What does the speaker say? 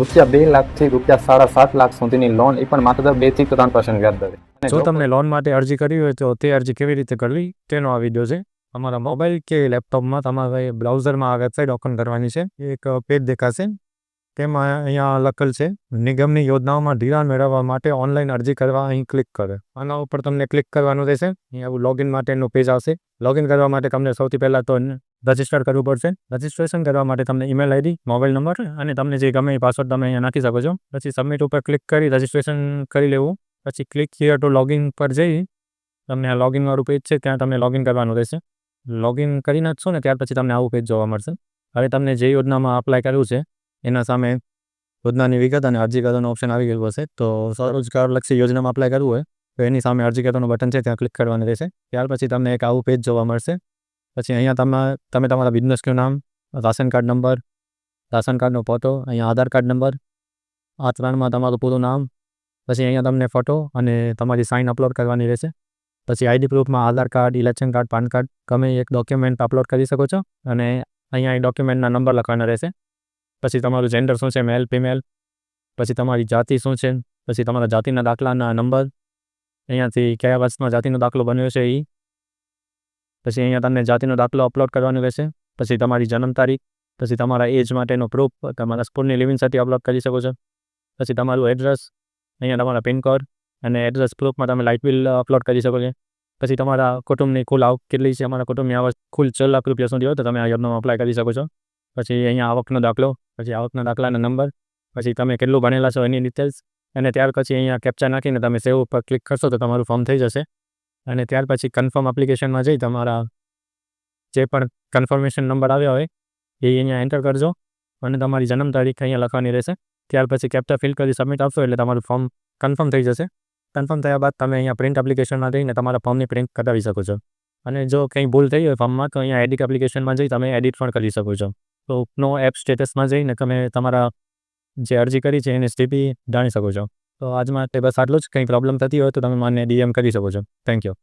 રૂપિયા બે લાખથી રૂપિયા સાડા સાત લાખ સુધીની લોન એ પણ માત્ર બેથી ત્રણ પર્સન્ટ વ્યાજ દરે. જો તમને લોન માટે અરજી કરવી હોય તો તે અરજી કેવી રીતે કરવી તેનો આ વીડિયો છે. અમારા મોબાઈલ કે લેપટોપમાં તમારે બ્રાઉઝરમાં આ વેબસાઇટ ઓપન કરવાની છે. એક પેજ દેખાશે. તેમાં અહીંયા લખેલ છે નિગમની યોજનાઓમાં ધિરાણ મેળવવા માટે ઓનલાઈન અરજી કરવા અહીં ક્લિક કરે. આના ઉપર તમને ક્લિક કરવાનું રહેશે. અહીંયા લોગિન માટેનું પેજ આવશે. લોગિન કરવા માટે તમને સૌથી પહેલાં તો રજિસ્ટર કરવું પડશે. રજિસ્ટ્રેશન કરવા માટે તમને ઈમેલ આઈડી મોબાઈલ નંબર અને તમને જે ગમે એ પાસવર્ડ તમે અહીંયા નાખી શકો છો. પછી સબમિટ ઉપર ક્લિક કરી રજિસ્ટ્રેશન કરી લેવું. પછી ક્લિક હિયર ટુ લોગિન પર જઈ તમને આ લોગિનવાળું પેજ છે, ત્યાં તમને લોગિન કરવાનું રહેશે. લોગિન કરી નાખશો ને, ત્યાર પછી તમને આવું પેજ જોવા મળશે. હવે તમને જે યોજનામાં અપ્લાય કરવું છે, એના સામે યોજનાની વિગત અને અરજી કરવાનો ઓપ્શન આવી ગયું હશે. તો સ્વરોજગારલક્ષી યોજનામાં અપ્લાય કરવું હોય, તો એની સામે અરજી કરવાનું બટન છે, ત્યાં ક્લિક કરવાનું રહેશે. ત્યાર પછી તમને એક આવું પેજ જોવા મળશે. પછી અહીંયા તમે તમે તમારા બિઝનેસનું નામ, રાશન કાર્ડ નંબર રાશન કાર્ડનો ફોટો અહીંયા આધાર કાર્ડ નંબર આ ત્રણમાં તમારું પૂરું નામ, પછી અહીંયા તમને ફોટો અને તમારી સાઇન અપલોડ કરવાની રહેશે. પછી ID પ્રૂફમાં Aadhaar card election card PAN card તમે એક ડોક્યુમેન્ટ અપલોડ કરી શકો છો અને અહીંયા એ ડોક્યુમેન્ટના નંબર લખવાના રહેશે. પછી તમારું જેન્ડર શું છે મેલ ફિમેલ પછી તમારી જાતિ શું છે, પછી તમારા જાતિના દાખલાના નંબર અહીંયાથી કયા વર્ષમાં જાતિનો દાખલો બન્યો છે એ પછી અહીંયા તમને જાતિનો દાખલો અપલોડ કરવાનો રહેશે. પછી તમારી જન્મ તારીખ, પછી તમારા એજ માટેનો પ્રૂફ તમારા સ્કૂલની લિવિંગ સાથે અપલોડ કરી શકો છો. પછી તમારું એડ્રેસ અહીંયા તમારા પિનકોડ અને એડ્રેસ પ્રૂફમાં તમે લાઇટ બિલ અપલોડ કરી શકો છો. પછી તમારા કુટુંબની કુલ આવક કેટલી છે? અમારા કુટુંબની આવક કુલ છ લાખ રૂપિયા સુધી હોય તો તમે આ યોજનામાં અપ્લાય કરી શકો છો. પછી અહીંયા આવકનો દાખલો, પછી આવકના દાખલાના નંબર પછી તમે કેટલું ભણેલા છો એની ડિટેલ્સ અને ત્યાર પછી અહીંયા કેપ્ચા નાખીને તમે સેવ ઉપર ક્લિક કરશો તો તમારું ફોર્મ થઈ જશે. અને ત્યાર પછી કન્ફર્મ એપ્લિકેશનમાં જઈ તમારા જે પણ કન્ફર્મેશન નંબર આવ્યા હોય, એ અહીંયા એન્ટર કરજો અને તમારી જન્મ તારીખ અહીંયા લખવાની રહેશે. ત્યાર પછી કેપ્ચા ફિલ કરી સબમિટ આપશો એટલે તમારું ફોર્મ કન્ફર્મ થઈ જશે. કન્ફર્મ થયા બાદ તમે અહીંયા પ્રિન્ટ એપ્લિકેશનમાં જઈને તમારા ફોર્મની પ્રિન્ટ કઢાવી શકો છો. અને જો કંઈ ભૂલ થઈ હોય ફોર્મમાં તો અહીંયા એડિટ એપ્લિકેશનમાં જઈ તમે એડિટ પણ કરી શકો છો. તો નો એપ સ્ટેટસમાં જઈને તમે તમારા જે અરજી કરી છે, એની સ્થિતિ જાણી શકો છો. તો આજ માટે બસ આટલું જ. કંઈ પ્રોબ્લેમ થતી હોય તો તમે મને ડીએમ કરી શકો છો. Thank you